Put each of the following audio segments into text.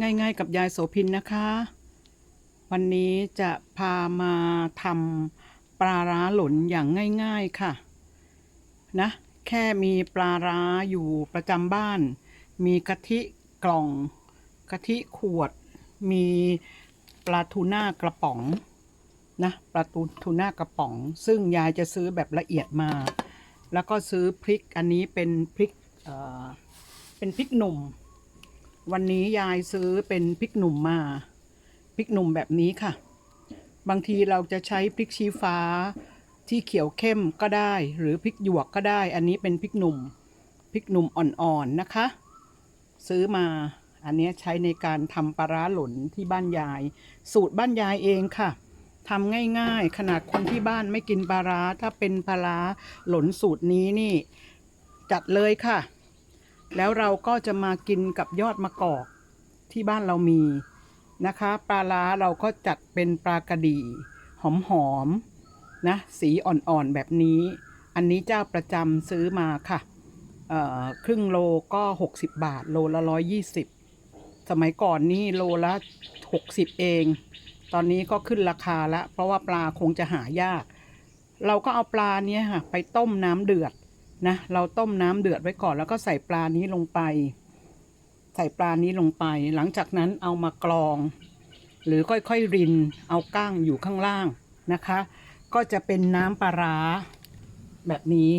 ง่ายๆ กับยายโสพินนะคะ วันนี้จะพามาทำปลาร้าหล่นอย่างง่ายๆค่ะ นะ แค่มีปลาร้าอยู่ประจำบ้าน มีกะทิกล่อง กะทิขวด มีปลาทูน่ากระป๋อง นะปลาทูทูน่ากระป๋อง ซึ่งยายจะซื้อแบบละเอียดมา แล้วก็ซื้อพริกอันนี้เป็นพริกเออเป็นพริกหนุ่ม วันนี้ยายซื้อเป็นพริกหนุ่มมาพริกหนุ่มแบบนี้ค่ะ บางทีเราจะใช้พริกชี้ฟ้าที่เขียวเข้มก็ได้ หรือพริกหยวกก็ได้ อันนี้เป็นพริกหนุ่มพริกหนุ่มอ่อนๆนะคะ ซื้อมาอันนี้ใช้ในการทำปลาร้าหล่นที่บ้านยาย สูตรบ้านยายเองค่ะทำง่ายๆ ขนาดคนที่บ้านไม่กินปลาร้าถ้าเป็นปลาร้าหล่นสูตรนี้นี่ จัดเลยค่ะ แล้วเราก็จะมากินกับยอดมะกอกที่บ้านเรามีนะคะ ปลาล้าเราก็จัดเป็นปลากระดีหอมๆนะสีอ่อนๆแบบนี้ อันนี้เจ้าประจำซื้อมาค่ะครึ่งโลก็ 60 บาท โลละ 120 สมัยก่อนนี่โลละ 60 เอง ตอนนี้ก็ขึ้นราคาละ เพราะว่าปลาคงจะหายาก เราก็เอาปลาเนี้ยค่ะ ไปต้มน้ำเดือด นะเราต้มน้ำเดือดไว้ก่อนแล้วก็ใส่ปลานี้ลงไป ใส่ปลานี้ลงไป หลังจากนั้นเอามากรอง หรือค่อยๆริน เอาก้างอยู่ข้างล่างนะคะ ก็จะเป็นน้ำปลาร้าแบบนี้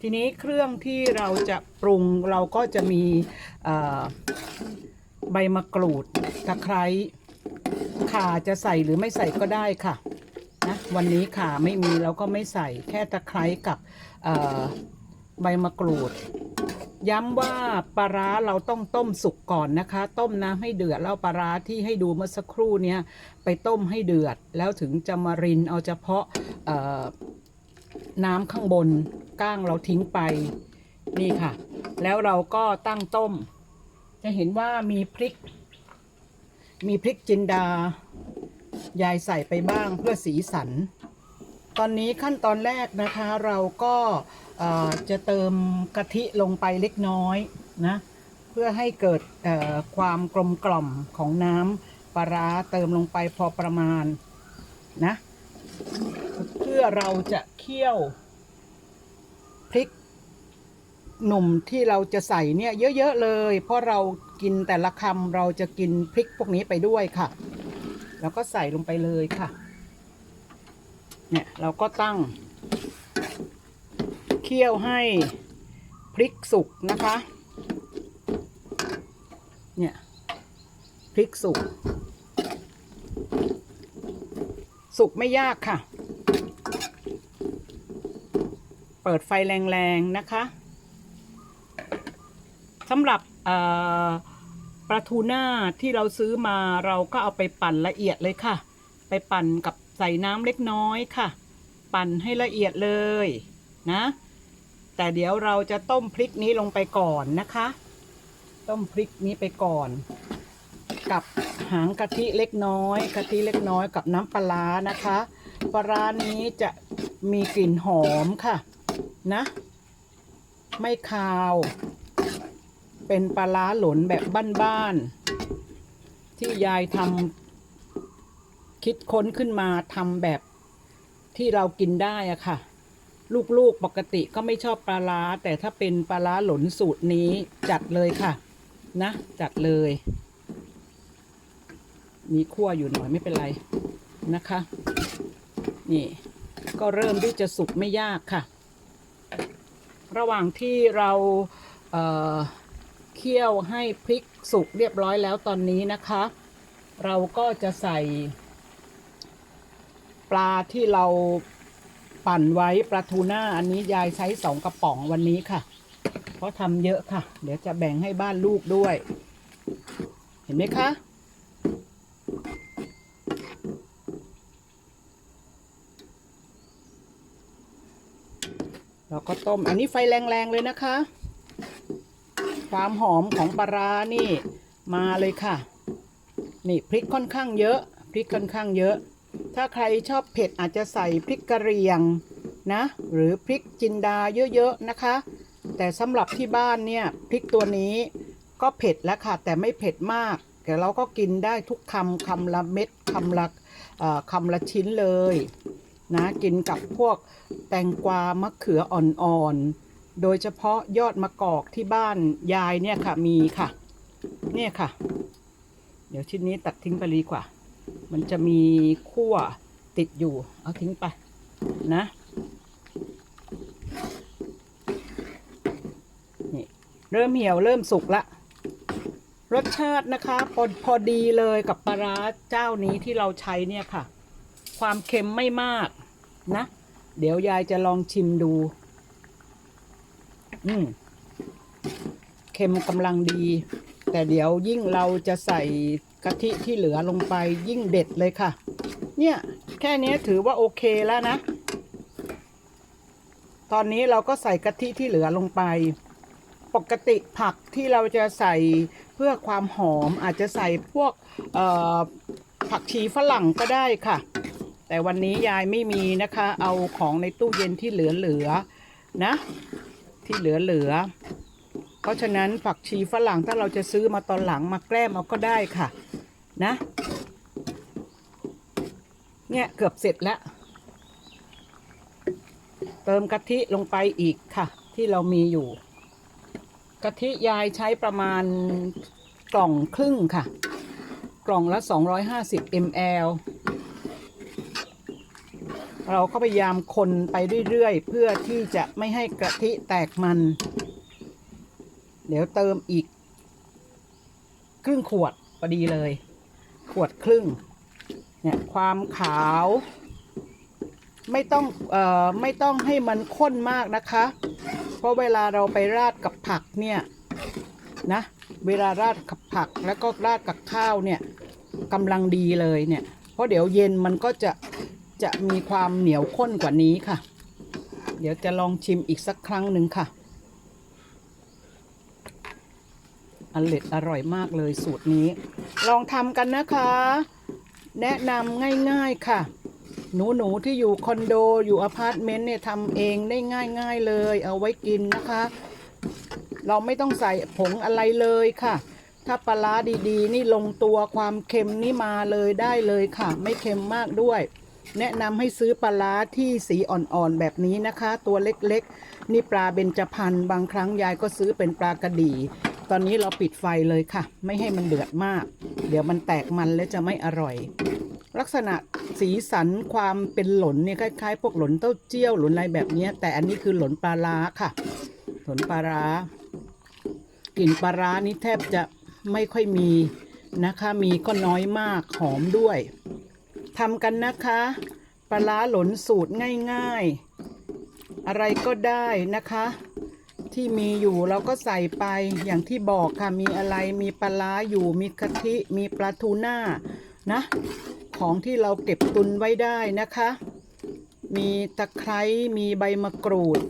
ทีนี้เครื่องที่เราจะปรุงเราก็จะมีใบมะกรูดตะไคร้ข่าจะใส่หรือไม่ใส่ก็ได้ค่ะ นะวันนี้ข่าไม่มีเราก็ไม่ใส่แค่ตะไคร้กับใบมะกรูด ย้ำว่าปลาร้าเราต้องต้มสุกก่อนนะคะ ต้มน้ำให้เดือดแล้วปลาร้าที่ให้ดูเมื่อสักครู่เนี้ยไปต้มให้เดือด แล้วถึงจะมารินเอาเฉพาะน้ำข้างบนก้างเราทิ้งไปนี่ค่ะ แล้วเราก็ตั้งต้ม จะเห็นว่ามีพริก มีพริกจินดา ยายใส่ไปบ้างเพื่อสีสัน ตอนนี้ขั้นตอนแรกนะคะเราก็จะเติมกะทิลงไปเล็กน้อยนะเพื่อให้เกิดความกลมกล่อมของน้ำปลาร้าเติมลงไปพอประมาณนะเพื่อเราจะเคี่ยวพริกหนุ่มที่เราจะใส่เนี่ยเยอะๆเลย เพราะเรากินแต่ละคำเราจะกินพริกพวกนี้ไปด้วยค่ะ แล้วก็ใส่ลงไปเลยค่ะ เนี่ยเราก็ตั้ง เคี่ยวให้พริกสุกนะคะ เนี่ยพริกสุก สุกไม่ยากค่ะ เปิดไฟแรงๆนะคะสำหรับเอ่อ ปลาทูน่าที่เราซื้อมาเราก็เอาไปปั่นละเอียดเลยค่ะ ไปปั่นกับใส่น้ำเล็กน้อยค่ะ ปั่นให้ละเอียดเลยนะ แต่เดี๋ยวเราจะต้มพริกนี้ลงไปก่อนนะคะ ต้มพริกนี้ไปก่อน กับหางกะทิเล็กน้อยกะทิเล็กน้อยกับน้ำปลานะคะปลานี้จะมีกลิ่นหอมค่ะ นะ ไม่คาว เป็นปลาร้าหลนแบบบ้านๆที่ยายทำคิดค้นขึ้นมาทำแบบที่เรากินได้อะค่ะ ลูกๆปกติก็ไม่ชอบปลาร้า แต่ถ้าเป็นปลาร้าหลนสูตรนี้จัดเลยค่ะ นะ จัดเลย มีขั้วอยู่หน่อยไม่เป็นไรนะคะ นี่ก็เริ่มที่จะสุกไม่ยากค่ะ ระหว่างที่เราเอ่อ เคี่ยวให้พริกสุกเรียบร้อยแล้วตอนนี้นะคะ เราก็จะใส่ ปลาที่เราปั่นไว้ปลาทูน่าอันนี้ยายใช้สองกระป๋องวันนี้ค่ะ เพราะทำเยอะค่ะ เดี๋ยวจะแบ่งให้บ้านลูกด้วย เห็นไหมคะเราก็ต้ม อันนี้ไฟแรงๆเลยนะคะ ความหอมของปลาร้านี่มาเลยค่ะ นี่พริกค่อนข้างเยอะ พริกค่อนข้างเยอะ ถ้าใครชอบเผ็ดอาจจะใส่พริกกระเรียงนะ หรือพริกจินดาเยอะๆนะคะ แต่สำหรับที่บ้านเนี่ยพริกตัวนี้ก็เผ็ดแล้วค่ะ แต่ไม่เผ็ดมาก แต่เราก็กินได้ทุกคำคำละเม็ดคำละคำละชิ้นเลยนะกินกับพวกแตงกวามะเขืออ่อนๆ โดยเฉพาะยอดมะกอกที่บ้านยายเนี่ยค่ะ มีค่ะ เนี่ยค่ะ เดี๋ยวชิ้นนี้ตัดทิ้งไปดีกว่า มันจะมีขั้วติดอยู่ เอาทิ้งไปนะนี่เริ่มเหี่ยวเริ่มสุกละ รสชาตินะคะ พอพอดีเลยกับปลาร้าเจ้านี้ที่เราใช้เนี่ยค่ะ ความเค็มไม่มากนะ เดี๋ยวยายจะลองชิมดู อืมเค็มกำลังดี แต่เดี๋ยวยิ่งเราจะใส่กะทิที่เหลือลงไปยิ่งเด็ดเลยค่ะ เนี่ย แค่นี้ถือว่าโอเคแล้วนะ ตอนนี้เราก็ใส่กะทิที่เหลือลงไป ปกติผักที่เราจะใส่เพื่อความหอมอาจจะใส่พวกผักชีฝรั่งก็ได้ค่ะ แต่วันนี้ยายไม่มีนะคะ เอาของในตู้เย็นที่เหลือๆนะ ที่เหลือๆเพราะฉะนั้นผักชีฝรั่งถ้าเราจะซื้อมาตอนหลังมาแกล้มเอาก็ได้ค่ะ นะ เนี่ยเกือบเสร็จแล้ว เติมกะทิลงไปอีกค่ะ ที่เรามีอยู่ กะทิยายใช้ประมาณกล่องครึ่งค่ะ กล่องละ 250 ml เราก็พยายามคนไปเรื่อยๆ เพื่อที่จะไม่ให้กะทิแตกมัน เดี๋ยวเติมอีก ครึ่งขวดพอดีเลย ขวดครึ่ง เนี่ยความขาว ไม่ต้องเอ่อไม่ต้องให้มันข้นมากนะคะ เพราะเวลาเราไปราดกับผักเนี่ยนะ เวลาราดกับผักแล้วก็ราดกับข้าวเนี่ยกำลังดีเลยเนี่ย เพราะเดี๋ยวเย็นมันก็จะ จะมีความเหนียวข้นกว่านี้ค่ะ เดี๋ยวจะลองชิมอีกสักครั้งหนึ่งค่ะอร่อยอร่อยมากเลยสูตรนี้ ลองทำกันนะคะ แนะนำง่ายๆค่ะ หนูหนูๆที่อยู่คอนโดอยู่อพาร์ตเมนต์เนี่ยทำเองได้ง่ายๆเลย เอาไว้กินนะคะ เราไม่ต้องใส่ผงอะไรเลยค่ะ ถ้าปลาร้าดีๆ นี่ลงตัวความเค็มนี่มาเลยได้เลยค่ะ ไม่เค็มมากด้วย แนะนำให้ซื้อปลาร้าที่สีอ่อนๆแบบนี้นะคะ ตัวเล็กๆ นี่ปลาเบญจพรรณบางครั้งยายก็ซื้อเป็นปลากระดี ตอนนี้เราปิดไฟเลยค่ะ ไม่ให้มันเดือดมาก เดี๋ยวมันแตกมันและจะไม่อร่อย ลักษณะสีสันความเป็นหลนเนี่ยคล้ายๆ พวกหลนเต้าเจี้ยวหลนอะไรแบบนี้แต่อันนี้คือหลนปลาร้าค่ะ หลนปลาร้ากลิ่นปลาร้านี่แทบจะไม่ค่อยมีนะคะ มีก็น้อยมากหอมด้วย ทำกันนะคะปลาหลนสูตรง่ายๆ อะไรก็ได้นะคะ ที่มีอยู่เราก็ใส่ไปอย่างที่บอกค่ะมีอะไรมีปลาร้าอยู่มีกะทิมีปลาทูน่านะ ของที่เราเก็บตุนไว้ได้นะคะ มีตะไคร้มีใบมะกรูด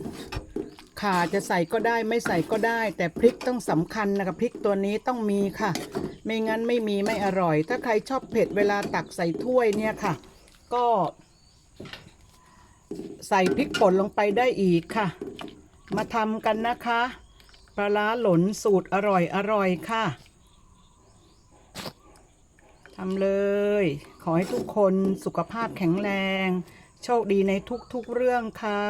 ข่าจะใส่ก็ได้ไม่ใส่ก็ได้ แต่พริกต้องสำคัญนะคะพริกตัวนี้ต้องมีค่ะ ไม่งั้นไม่มีไม่อร่อย ถ้าใครชอบเผ็ดเวลาตักใส่ถ้วยเนี่ยค่ะ ก็ ใส่พริกป่นลงไปได้อีกค่ะ มาทำกันนะคะปลาร้าหลนสูตรอร่อยอร่อยค่ะทำเลย ขอให้ทุกคนสุขภาพแข็งแรง โชคดีในทุกๆเรื่องค่ะ